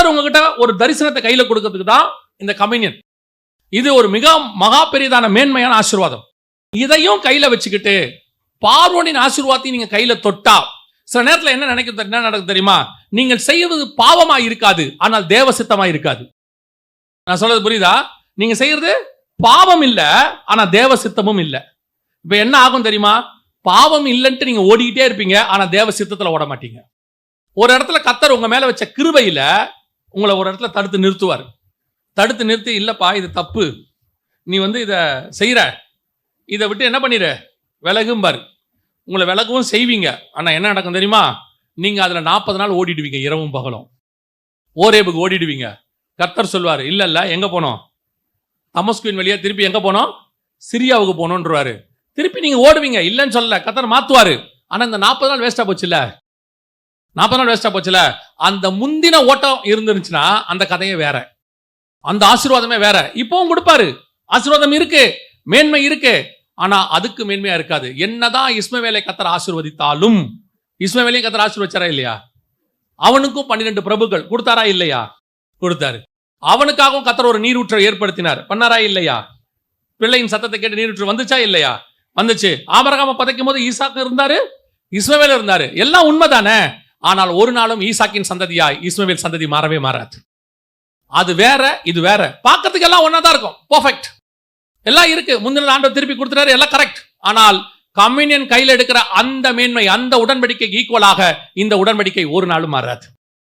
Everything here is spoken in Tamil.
கர்த்தர் உங்ககிட்ட ஒரு தரிசனத்தை கையில கொடுக்கறதுக்கு தான் இந்த கம்யூனியன் இது ஒரு மிக மகா பெரியதான மேன்மையான ஆசீர்வாதம். இதையும் கையில வச்சுக்கிட்டு பார்வோனின் ஆசீர்வாதத்தையும் நீங்க கையில தொட்டா சில நேரத்தில் என்ன நினைக்க என்ன நடக்கும் தெரியுமா? நீங்கள் செய்வது பாவமா இருக்காது ஆனால் தேவ சித்தமா இருக்காது. நான் சொல்றது புரியுதா? நீங்க செய்யறது பாவம் இல்ல ஆனா தேவ சித்தமும் இல்லை. இப்போ என்ன ஆகும் தெரியுமா? பாவம் இல்லைன்ட்டு நீங்க ஓடிக்கிட்டே இருப்பீங்க ஆனால் தேவ சித்தத்துல ஓட மாட்டீங்க. ஒரு இடத்துல கத்தர் உங்க மேல வச்ச கிருபையில உங்களை ஒரு இடத்துல தடுத்து நிறுத்துவார். தடுத்து நிறுத்தி இல்லைப்பா இது தப்பு. நீ வந்து இதை செய்கிற இதை விட்டு என்ன பண்ணிடு விலகும்பார். உங்களை விலகவும் செய்வீங்க. ஆனால் என்ன நடக்கும் தெரியுமா? நீங்கள் அதில் நாற்பது நாள் ஓடிடுவீங்க இரவும் பகலும். ஓரேபுக்கு ஓடிடுவீங்க. கர்த்தர் சொல்வார் இல்லை இல்லை எங்கே போனோம்? தமஸ்குவின் வழியாக திருப்பி எங்கே போனோம்? சிரியாவுக்கு போனோன்றவாரு திருப்பி நீங்கள் ஓடுவீங்க. இல்லைன்னு சொல்லல. கத்தர் மாற்றுவார் ஆனால் இந்த நாற்பது நாள் வேஸ்ட்டாக போச்சுல்ல? நாற்பது நாள் வேஸ்ட்டாக போச்சுல அந்த முந்தின ஓட்டம் இருந்துருச்சுன்னா அந்த கதையே வேற. அந்த ஆசீர்வாதமே வேற. இப்பவும் கொடுப்பாரு. ஆசீர்வாதம் இருக்கு. மேன்மை இருக்கு. ஆனா அதுக்கு மேன்மையா இருக்காது. என்னதான் இஸ்மவேலை கத்தர் ஆசீர்வதித்தாலும் இஸ்மவேலையும் கத்தர் ஆசீர்வச்சாரா இல்லையா? அவனுக்கும் பன்னிரெண்டு பிரபுக்கள். கொடுத்தாரா இல்லையா? கொடுத்தாரு. அவனுக்காகவும் கத்தர் ஒரு நீரூற்றை ஏற்படுத்தினார். பண்ணாரா இல்லையா? பிள்ளையின் சத்தத்தை கேட்டு நீரூற்று வந்துச்சா இல்லையா? வந்துச்சு. ஆபரகாம பதைக்கும் போது ஈசாக்கு இருந்தாரு இஸ்மவேல் இருந்தாரு. எல்லாம் உண்மைதானே? ஆனால் ஒரு நாளும் ஈசாக்கின் சந்ததியாய் இஸ்மவேல் சந்ததி மாறவே மாறாது. அது வேற இது வேற. பார்க்கறதுக்கு எல்லாம் ஒன்றா தான் இருக்கும். பர்ஃபெக்ட் எல்லாம் இருக்கு. முந்தின ஆண்டவர் திருப்பி கொடுத்துறாரு எல்லாம் கரெக்ட் ஆனால் கம்யூனியன் கையில் எடுக்கிற அந்த மேன்மை அந்த உடன்படிக்கைக்கு ஈக்குவலாக இந்த உடன்படிக்கை ஒரு நாளும் மாறாது.